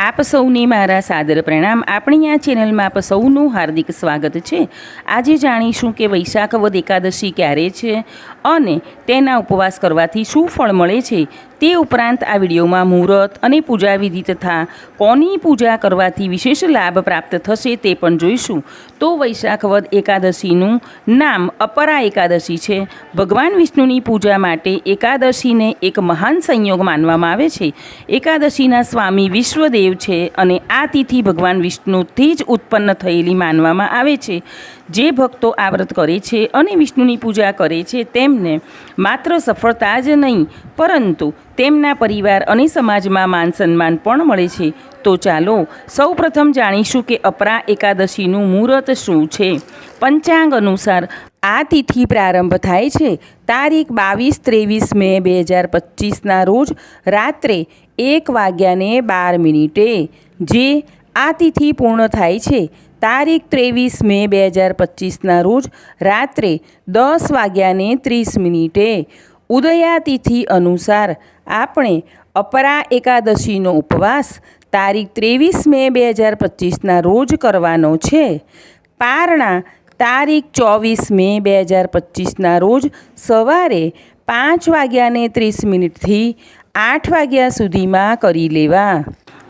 આપ સૌને મારા સાદર પ્રણામ. આપણી આ ચેનલમાં આપ સૌનું હાર્દિક સ્વાગત છે. આજે જાણીશું કે વૈશાખ વદ એકાદશી ક્યારે છે અને તેના ઉપવાસ કરવાથી શું ફળ મળે છે. તે ઉપરાંત આ વિડીયોમાં મુહૂર્ત અને પૂજા વિધિ તથા કોની પૂજા કરવાથી વિશેષ લાભ પ્રાપ્ત થશે તે પણ જોઈશું. તો વૈશાખ વદ એકાદશીનું નામ અપરા એકાદશી છે. ભગવાન વિષ્ણુની પૂજા માટે એકાદશીને એક મહાન સંયોગ માનવામાં આવે છે. એકાદશીના સ્વામી વિશ્વદેવ છે અને આ તિથિ ભગવાન વિષ્ણુથી જ ઉત્પન્ન થયેલી માનવામાં આવે છે. જે ભક્તો આ વ્રત કરે છે અને વિષ્ણુની પૂજા કરે છે તેમને માત્ર સફળતા જ નહીં, પરંતુ તેમના પરિવાર અને સમાજમાં માન સન્માન પણ મળે છે. તો ચાલો, સૌપ્રથમ જાણીશું કે અપરા એકાદશીનું મુહૂર્ત શું છે. પંચાંગ અનુસાર આ તિથિ પ્રારંભ થાય છે. તારીખ બાવીસ ત્રેવીસ મે બે હજાર પચીસના રોજ રાત્રે એક વાગ્યાને બાર મિનિટે. જે આ તિથિ પૂર્ણ થાય છે. તારીખ ત્રેવીસ મે બે હજાર પચીસના રોજ રાત્રે દસ વાગ્યાને ત્રીસ મિનિટે. ઉદયાતિથિ અનુસાર આપણે અપરા એકાદશીનો ઉપવાસ તારીખ ત્રેવીસ મે બે હજાર પચીસના રોજ કરવાનો છે. પારણા તારીખ ચોવીસ મે બે હજાર પચીસના રોજ સવારે પાંચ વાગ્યાને ત્રીસ મિનિટથી આઠ વાગ્યા સુધીમાં કરી લેવા.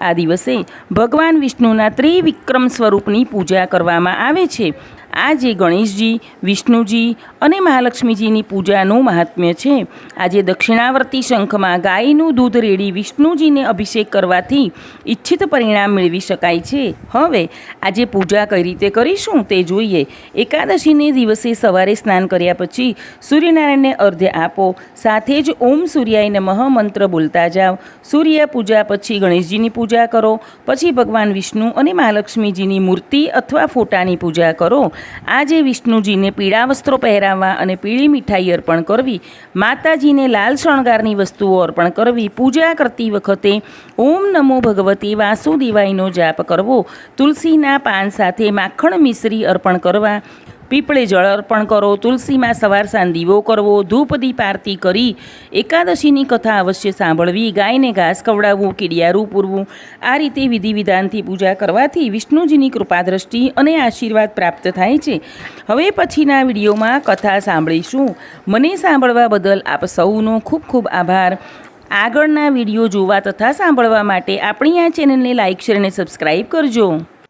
આ દિવસે ભગવાન વિષ્ણુના ત્રિવિક્રમ સ્વરૂપની પૂજા કરવામાં આવે છે. આજે ગણેશજી, વિષ્ણુજી અને મહાલક્ષ્મીજીની પૂજાનું મહાત્મ્ય છે. આજે દક્ષિણાવર્તી શંખમાં ગાયનું દૂધ રેડી વિષ્ણુજીને અભિષેક કરવાથી ઈચ્છિત પરિણામ મેળવી શકાય છે. હવે આજે પૂજા કઈ રીતે કરીશું તે જોઈએ. એકાદશીને દિવસે સવારે સ્નાન કર્યા પછી સૂર્યનારાયણને અર્ધ્ય આપો. સાથે જ ઓમ સૂર્યાય નમઃ મંત્ર બોલતા જાઓ. સૂર્ય પૂજા પછી ગણેશજીની પૂજા કરો. પછી ભગવાન વિષ્ણુ અને મહાલક્ષ્મીજીની મૂર્તિ અથવા ફોટાની પૂજા કરો. આજે વિષ્ણુજીને પીળા વસ્ત્રો પહેરાવવા અને પીળી મીઠાઈ અર્પણ કરવી, માતાજીને લાલ શણગારની વસ્તુઓ અર્પણ કરવી, પૂજા કરતી વખતે ઓમ નમો ભગવતી વાસુદેવાયનો જાપ કરવો, તુલસીના પાન સાથે માખણ મિશ્રી અર્પણ કરવા પીપળે જળ અર્પણ કરો, તુલસીમાં સવાર સાંજ દીવો કરવો ધૂપ દીપ આરતી કરી, એકાદશીની કથા અવશ્ય સાંભળવી, ગાયને ઘાસ ખવડાવવું, કીડિયારું પૂરવું. આ રીતે વિધિ વિધાનથી પૂજા કરવાથી વિષ્ણુજીની કૃપા દ્રષ્ટિ અને આશીર્વાદ પ્રાપ્ત થાય છે. હવે પછીના વિડીયોમાં કથા સાંભળીશું. મને સાંભળવા બદલ આપ સૌનો ખૂબ ખૂબ આભાર. આગળના વીડિયો જોવા તથા સાંભળવા માટે આપણી આ ચેનલને લાઇક શેર અને સબસ્ક્રાઈબ કરજો.